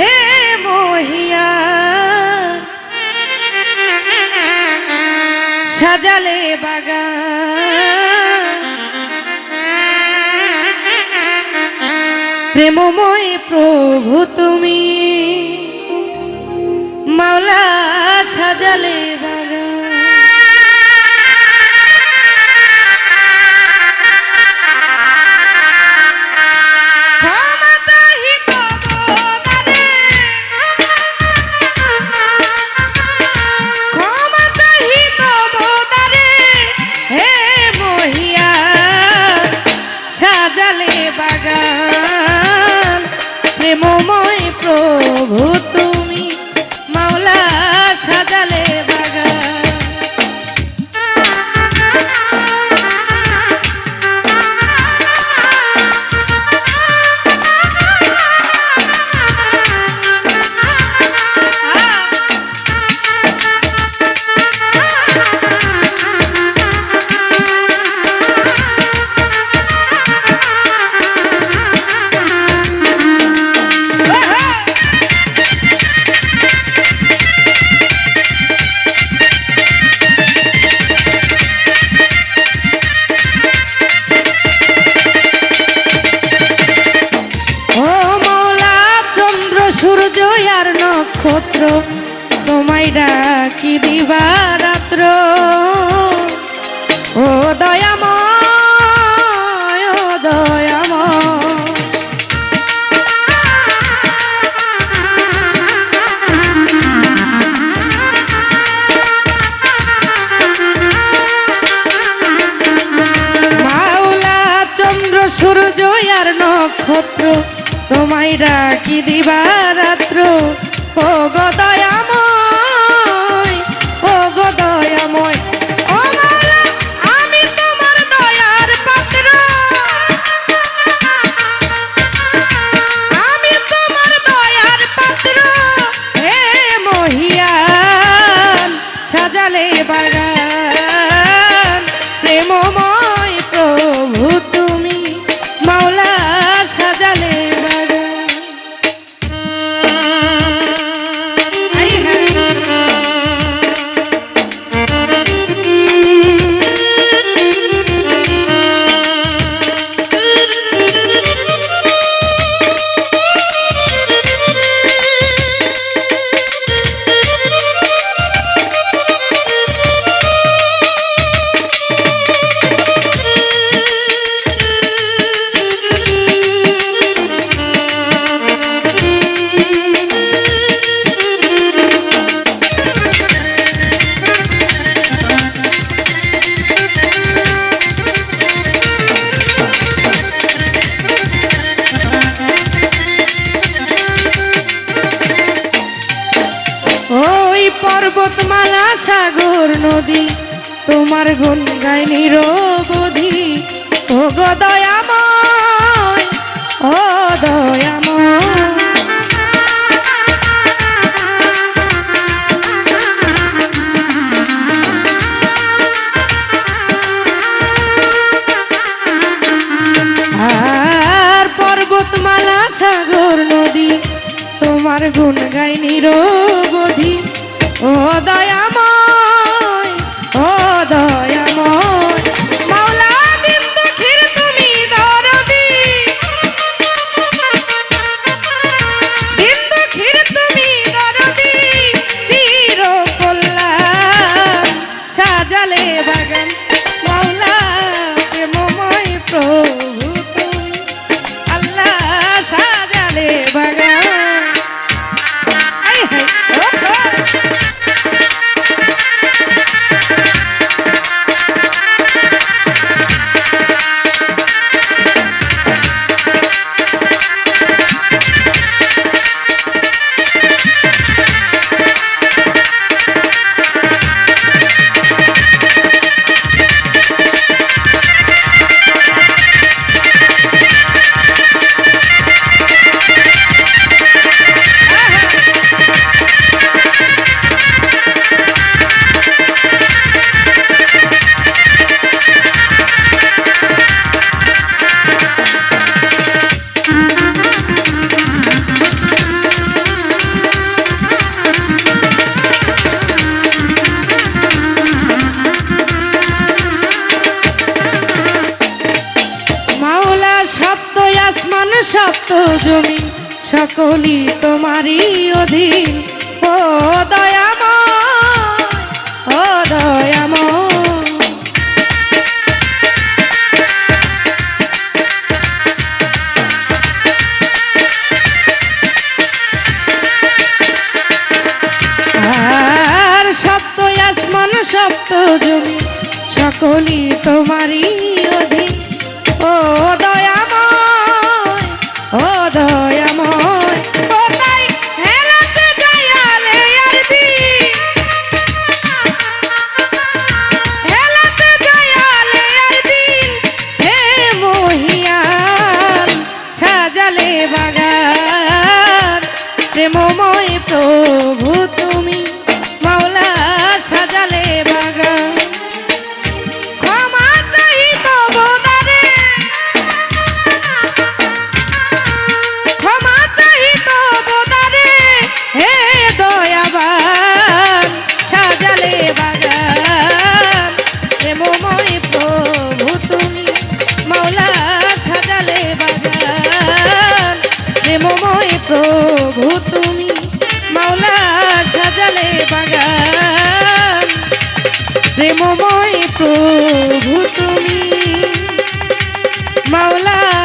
হে মহিয়া। সাজালে বাগান। প্রেমময় প্রভু তুমি। মাওলা সাজালে বাগান। সাজালে বাগান। প্রেমময় প্রভু তুমি মাওলা সাজালে নক্ষত্র তোমায় ডাকি দিবা রাত্র। ও দয়াময়। মাওলা চন্দ্র, সূর্য আর নক্ষত্র, তোমায় ডাকি দিবা রাত্র। ও পর্বতমালা সাগর নদী, তোমার গুণ গাই নিরবধি। ও গো দয়াময়, ও দয়াময়। সাগর নদী, তোমার গুণ গাই নিরবধি। ও দয়াময় ও দয়াময়। সপ্ত জমি সকলি তোমারই অধীন। ও দয়াম ও দয়াম আর সপ্ত আসমান, সপ্ত জমি সকলি তোমারই সময় প্রভু নয় প্রভু তুমি। মাওলা